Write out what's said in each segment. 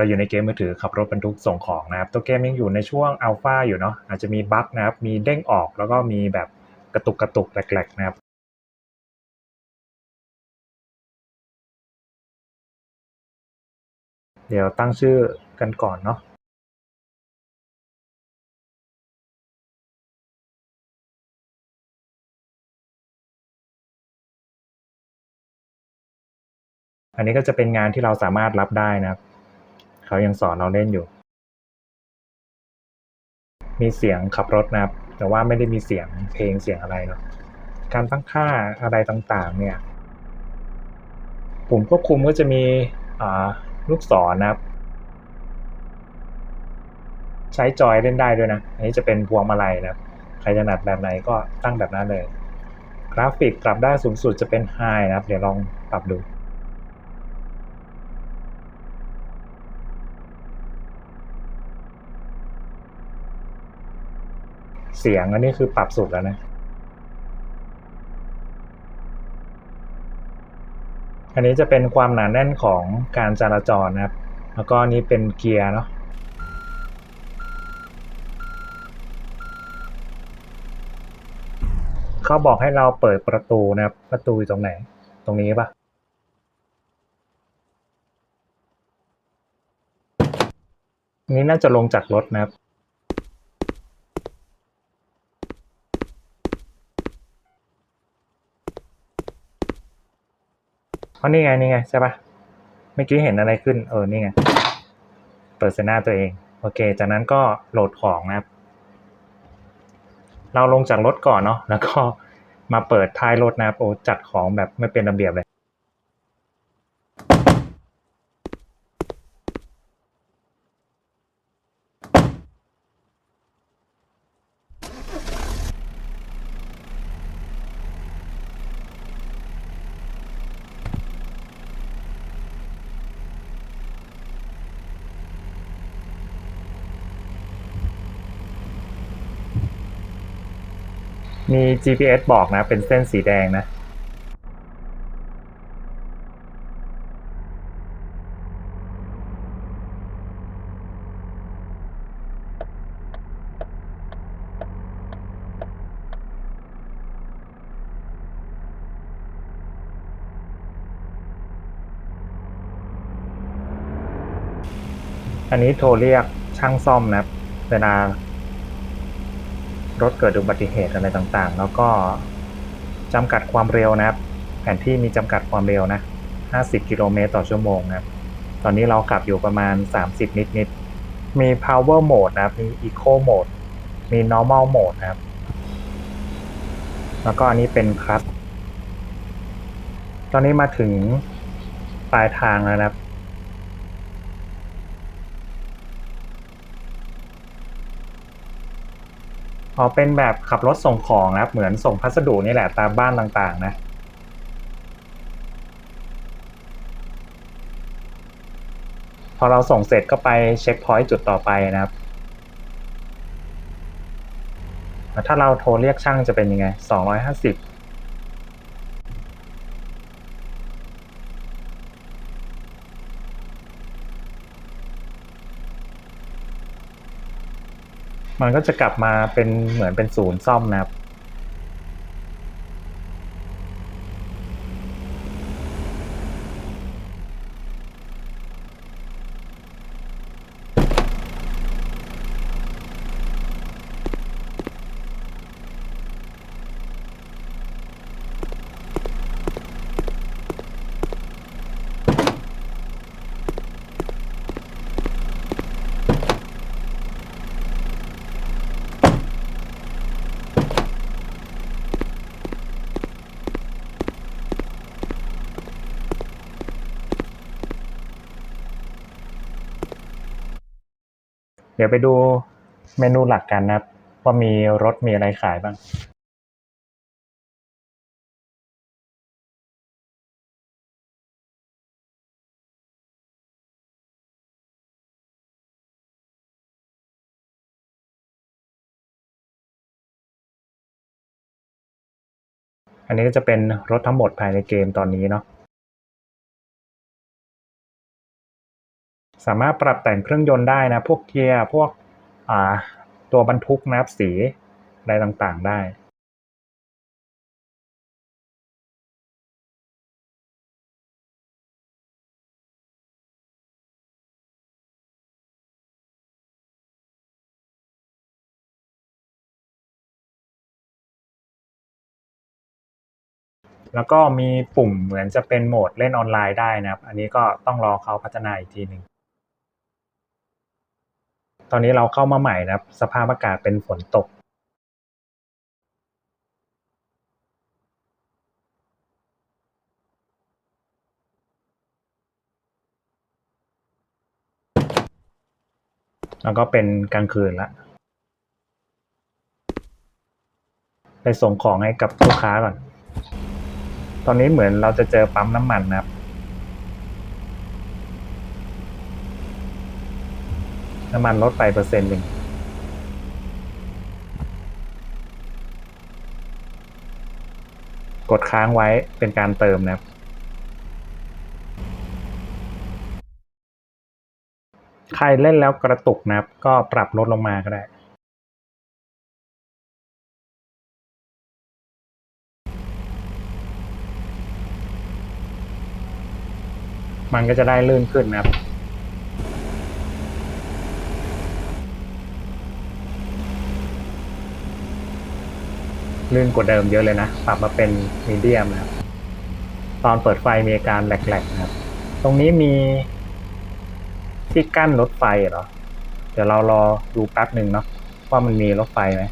เราอยู่ในเกมมือถือขับรถบรรทุกส่งของนะครับ ตัวเกมยังอยู่ในช่วงอัลฟาอยู่เนาะอาจจะมีบั๊กนะครับ มีเด้งออกแล้วก็มีแบบกระตุกกระตุกแหลกๆนะครับเดี๋ยวตั้งชื่อกันก่อนเนาะอันนี้ก็จะเป็นงานที่เราสามารถรับได้นะครับ เขายังสอนเราเล่นอยู่ มีเสียงขับรถนะครับ แต่ว่าไม่ได้มีเสียงเพลงเสียงอะไรเนาะการตั้งค่าอะไรต่างๆ เนี่ย ปุ่มควบคุมก็จะมีลูกศรนะครับ ใช้จอยเล่นได้ด้วยนะ อันนี้จะเป็นพวงมาลัยนะครับใครถนัดแบบไหนก็ตั้งแบบนั้นเลย กราฟิกปรับได้สูงสุดจะเป็น High นะครับ เดี๋ยวลองปรับดู เสียงอันนี้คือปรับสุดแล้วนะ อันนี้จะเป็นความหนาแน่นของการจราจรนะครับ แล้วก็อันนี้เป็นเกียร์เนาะเขาบอกให้เราเปิดประตูนะครับ ประตูอยู่ตรงไหน ตรงนี้ปะอันนี้น่าจะลงจากรถนะครับ เพราะนี่ไงนี่ไงใช่ปะเมื่อกี้เห็นอะไรขึ้น เออนี่ไง เปิดเซน่าตัวเอง โอเค จากนั้นก็โหลดของนะครับ เราลงจากรถก่อนเนาะแล้วก็มาเปิดท้ายรถนะครับโอ้จัดของแบบไม่เป็นระเบียบเลย มี GPS บอกนะ เป็นเส้นสีแดงนะ อันนี้โทรเรียกช่างซ่อมนะ เวลา รถเกิดอุบัติเหตุอะไรต่างๆ แล้วก็จำกัดความเร็วนะครับ แผนที่มีจำกัดความเร็วนะ 50 กิโลเมตรต่อชั่วโมงนะครับ ตอนนี้เราขับอยู่ประมาณ 30 นิดๆ มี power mode นะครับ มี eco mode มี normal mode นะครับ แล้วก็อันนี้เป็นคลัตตอนนี้มาถึงปลายทางแล้วนะครับ พอเป็นแบบขับรถส่งของครับ เหมือนส่งพัสดุนี่แหละตามบ้านต่างๆ นะ พอเราส่งเสร็จก็ไปเช็คพอยต์จุดต่อไปนะครับถ้าเราโทรเรียกช่างจะเป็นยังไงสองร้อยห้าสิบ มันก็จะกลับมาเป็นเหมือนเป็นศูนย์ซ่อมนะครับ ดี๋ยวไปดูเมนูหลักกันนะครับ ว่ามีรถมีอะไรขายบ้างอันนี้ก็จะเป็นรถทั้งหมดภายในเกมตอนนี้เนาะ สามารถปรับแต่งเครื่องยนต์ได้นะ พวกเกียร์ พวกอ่าตัวบรรทุกนะครับสี อะไรต่างๆได้แล้วก็มีปุ่มเหมือนจะเป็นโหมดเล่นออนไลน์ได้นะครับ อันนี้ก็ต้องรอเขาพัฒนาอีกทีหนึ่ง ตอนนี้เราเข้ามาใหม่นะครับ สภาพอากาศเป็นฝนตกแล้วก็เป็นกลางคืนละ ไปส่งของให้กับลูกค้าก่อน ตอนนี้เหมือนเราจะเจอปั๊มน้ำมันนะครับ น้ำมันลดไปเปอร์เซ็นต์หนึ่งกดค้างไว้เป็นการเติมนะครับ ใครเล่นแล้วกระตุกนะครับ ก็ปรับลดลงมาก็ได้มันก็จะได้ลื่นขึ้นนะครับ ลื่นกว่าเดิมเยอะเลยนะ ปรับมาเป็นมีเดียมนะครับ ตอนเปิดไฟมีอาการแหลกๆนะครับ ตรงนี้มีที่กั้นรถไฟเหรอ เดี๋ยวเรารอดูแป๊บหนึ่งเนาะว่ามันมีรถไฟไหม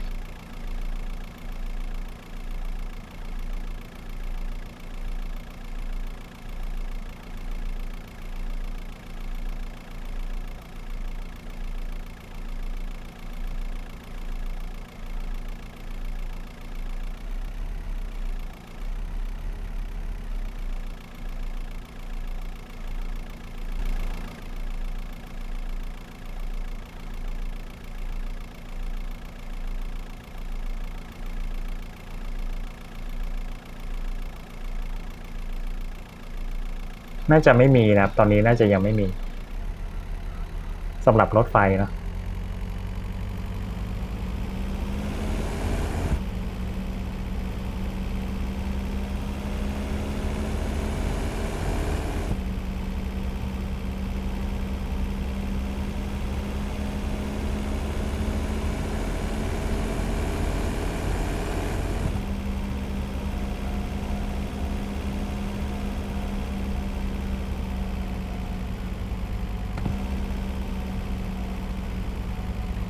น่าจะไม่มีนะครับ ตอนนี้น่าจะยังไม่มีสำหรับรถไฟเนาะ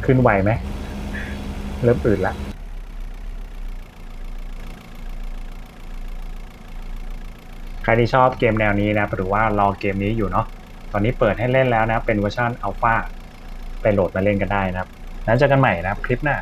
ขึ้นไหวไหม เริ่มอื่นละใครที่ชอบเกมแนวนี้นะหรือว่ารอเกมนี้อยู่เนาะตอนนี้เปิดให้เล่นแล้วนะ เป็นเวอร์ชันอัลฟาไปโหลดมาเล่นกันได้นะครับแล้วเจอกันใหม่นะครับคลิปหน้า